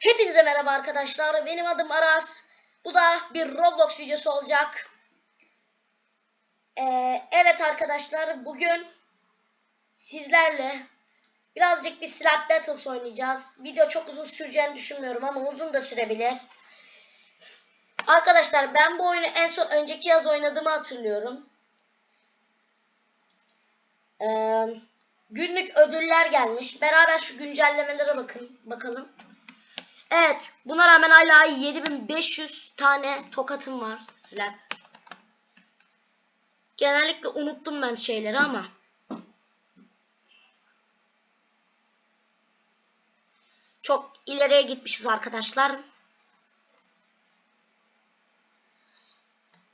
Hepinize merhaba arkadaşlar. Benim adım Aras. Bu da bir Roblox videosu olacak. Ee, evet arkadaşlar bugün sizlerle birazcık bir Slap Battles oynayacağız. Video çok uzun süreceğini düşünmüyorum ama uzun da sürebilir. Arkadaşlar ben bu oyunu en son önceki yaz oynadığımı hatırlıyorum. Ee, günlük ödüller gelmiş. Beraber şu güncellemelere bakın bakalım. Evet. Buna rağmen hala 7500 tane tokatım var. Slap. Genellikle unuttum ben şeyleri ama. Çok ileriye gitmişiz arkadaşlar.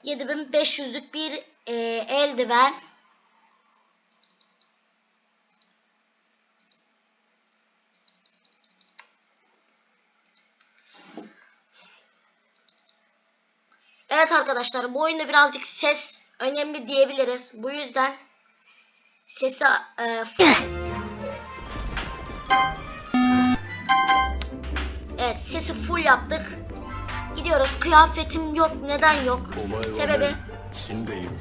7500'lük bir e, eldiven. Evet arkadaşlar bu oyunda birazcık ses önemli diyebiliriz. Bu yüzden sesi e, Evet sesi full yaptık. Gidiyoruz. Kıyafetim yok. Neden yok? Sebebi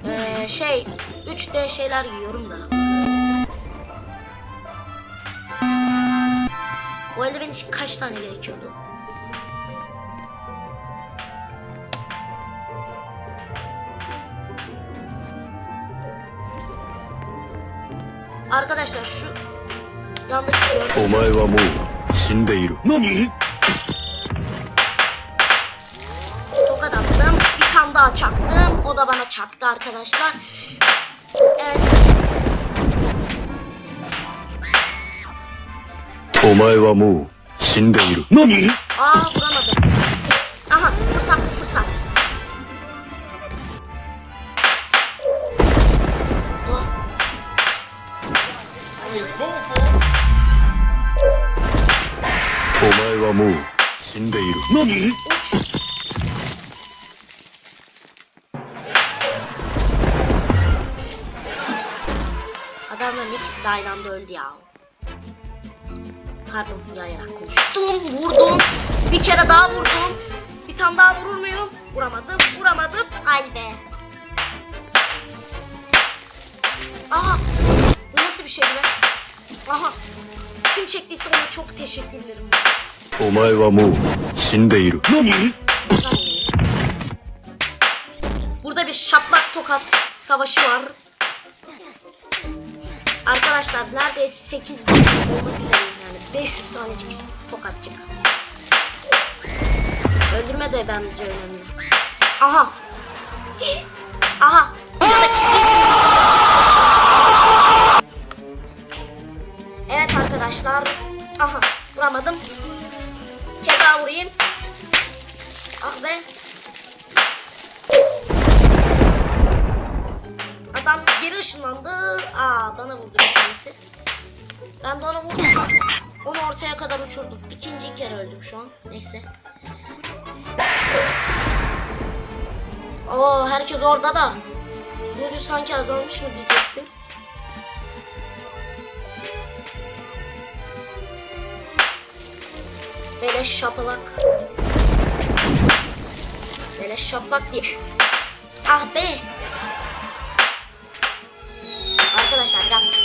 e, şey 3D şeyler giyiyorum da. O eldiven için kaç tane gerekiyordu? Arkadaşlar şu yanlış gördüm. Omae wa mou shindeiru. Nani? Tokat attım. Bir tane daha çaktım. O da bana çaktı arkadaşlar. Evet. Omae wa mou shindeiru. Nani? Aa vuramadım. はもう死んでいる何 uç. Adamların ikisi de aynı anda öldü ya. Pardon yayarak konuştum. Vurdum. Bir kere daha vurdum. Bir tane daha vurur muyum? Vuramadım. Vuramadım. Ay be. Aha. Bu nasıl bir şeydi be? Aha. Kim çektiyse ona çok teşekkür ederim. お前はもう死んでいる何 Burada bir şaplak tokat savaşı var. Arkadaşlar neredeyse 8 bin olmak üzereyim yani. 500 tanecik tokatçık. Öldürme de bence önemli. Aha. Aha. An. Neyse. Oo herkes orada da. Sunucu sanki azalmış mı diyecektim. Beleş şapalak. Beleş şaplak diye. Ah be. Arkadaşlar biraz.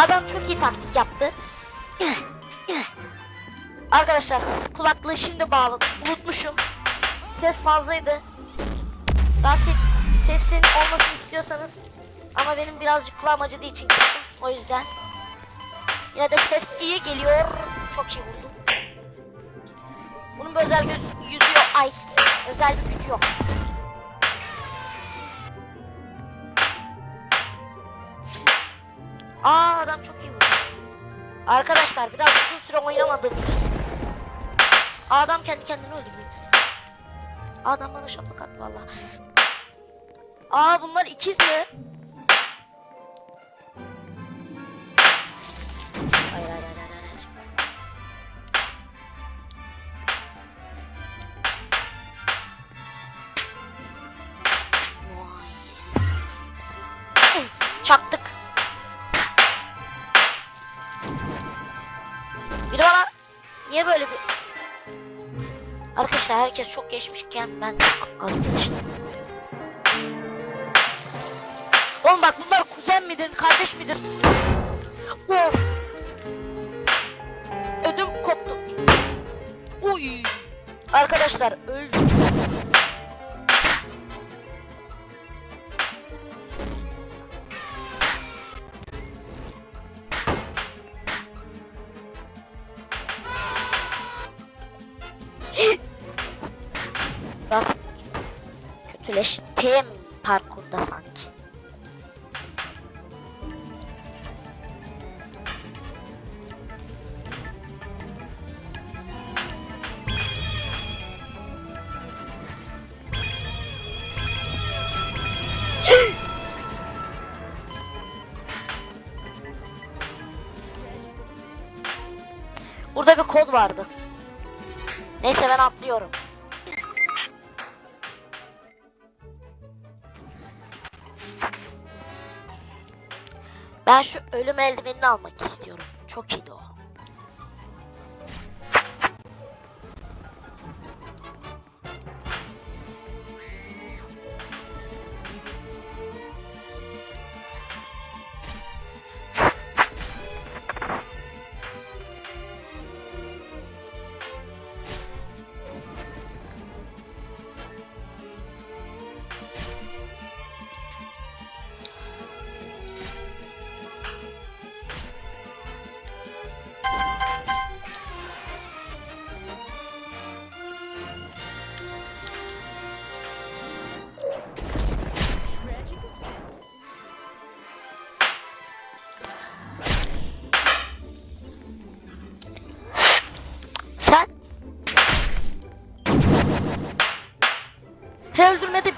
Adam çok iyi taktik yaptı. Arkadaşlar kulaklığı şimdi bağladım. Unutmuşum. Ses fazlaydı. Daha ses, sesin olmasını istiyorsanız ama benim birazcık kulağım acıdığı için kestim. O yüzden. Yine de ses iyi geliyor. Çok iyi vurdum. Bunun bir özel yüzü yok. Ay özel bir gücü yok. Aa adam çok iyi vurdu. Arkadaşlar biraz uzun süre oynamadığım için. Adam kendi kendini öldürdü. Adam bana şapak attı valla. Aa bunlar ikiz mi? Çaktık. Niye böyle bir Arkadaşlar herkes çok geçmişken ben az geçtim. Oğlum bak bunlar kuzen midir, kardeş midir? Of. Ödüm koptu. Uy. Arkadaşlar öldüm. Kötüleştim parkurda sanki. Burada bir kod vardı. Ben şu ölüm eldivenini almak istiyorum. Çok iyiydi o.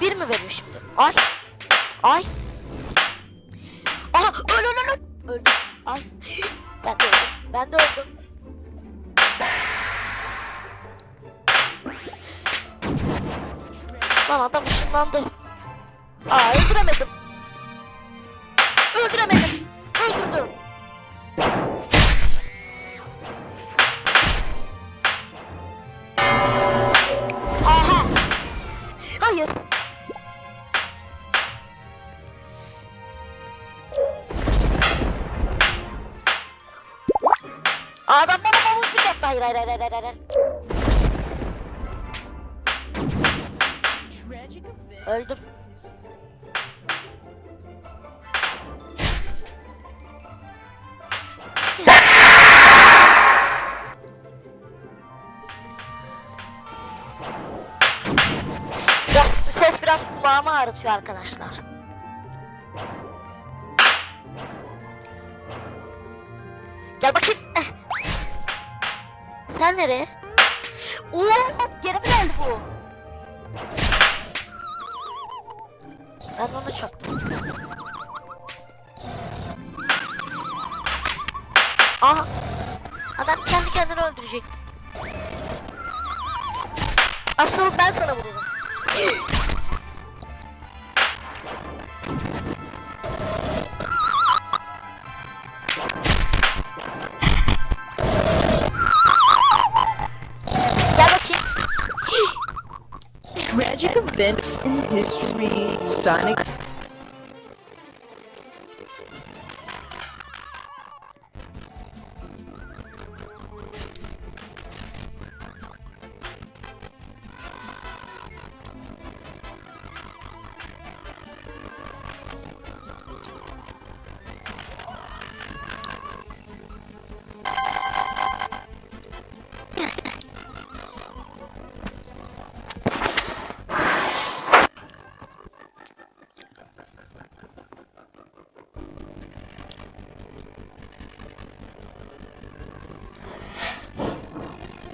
bir mi veriyor şimdi? Ay. Ay. Aha öl öl öl öl. Öldüm. Ay. Ben de öldüm. Ben de öldüm. Lan adam ışınlandı. Aa öldüremedim. Öldüremedim. Öldürdüm. Hayır hayır hayır hayır hayır. Öldüm. Ses biraz kulağımı ağrıtıyor arkadaşlar. Gel bakayım. Nereye? Oo, geri mi geldi bu? Ben onu çaktım. Aha. Adam kendi kendini öldürecek. Asıl ben sana vururum. History. Sonic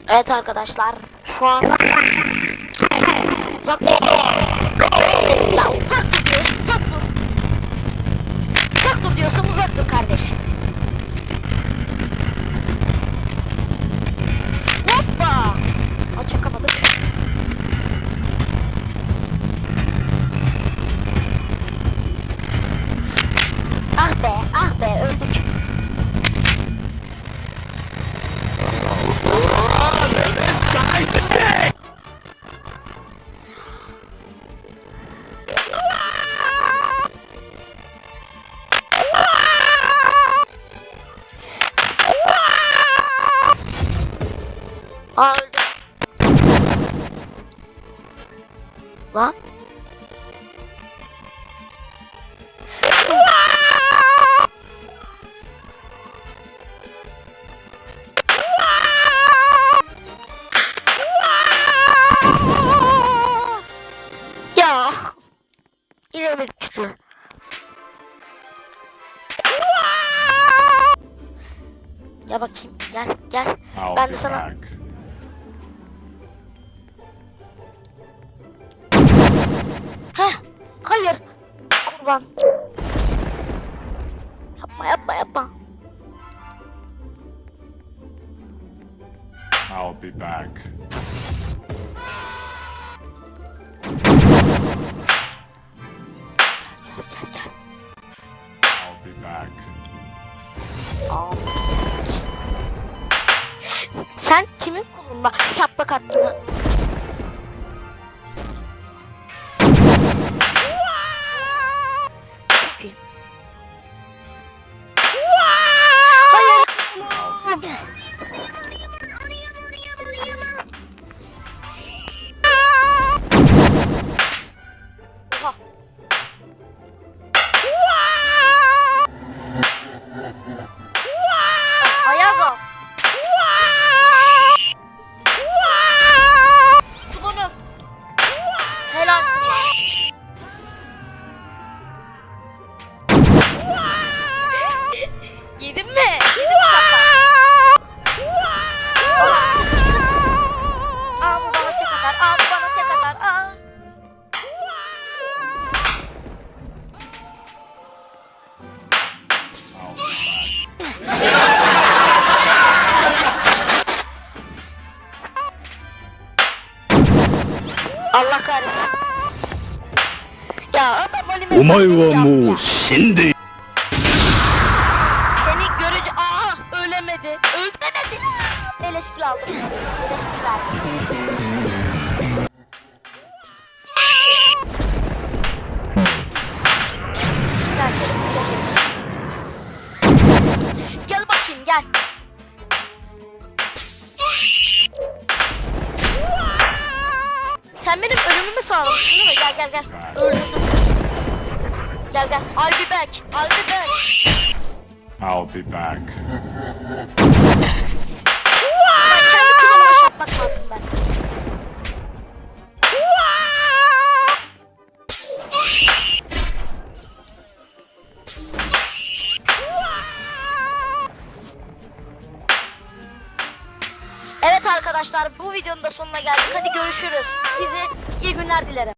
Evet arkadaşlar şu an Öldüm. Lan. Ya. Yine bir küçük. Gel bakayım. Gel gel. I'll Ben be de sana back. Kurban. Yapma yapma yapma. I'll be back. Gel gel. I'll be back. Sen kimin kolunda şaplak attın? I şimdi. Seni görece... Aa ölemedi. Öldüremedi. Beleşkil aldım. Beleşkil verdim. Gel bakayım gel. Sen benim ölümümü sağlamışsın değil mi? Gel gel gel. Öldürdüm. Gel gel. I'll be back. I'll be back. I'll be back. Ben kendi kulağıma şaplak mı attım ben? Evet arkadaşlar bu videonun da sonuna geldik. Hadi görüşürüz. Size iyi günler dilerim.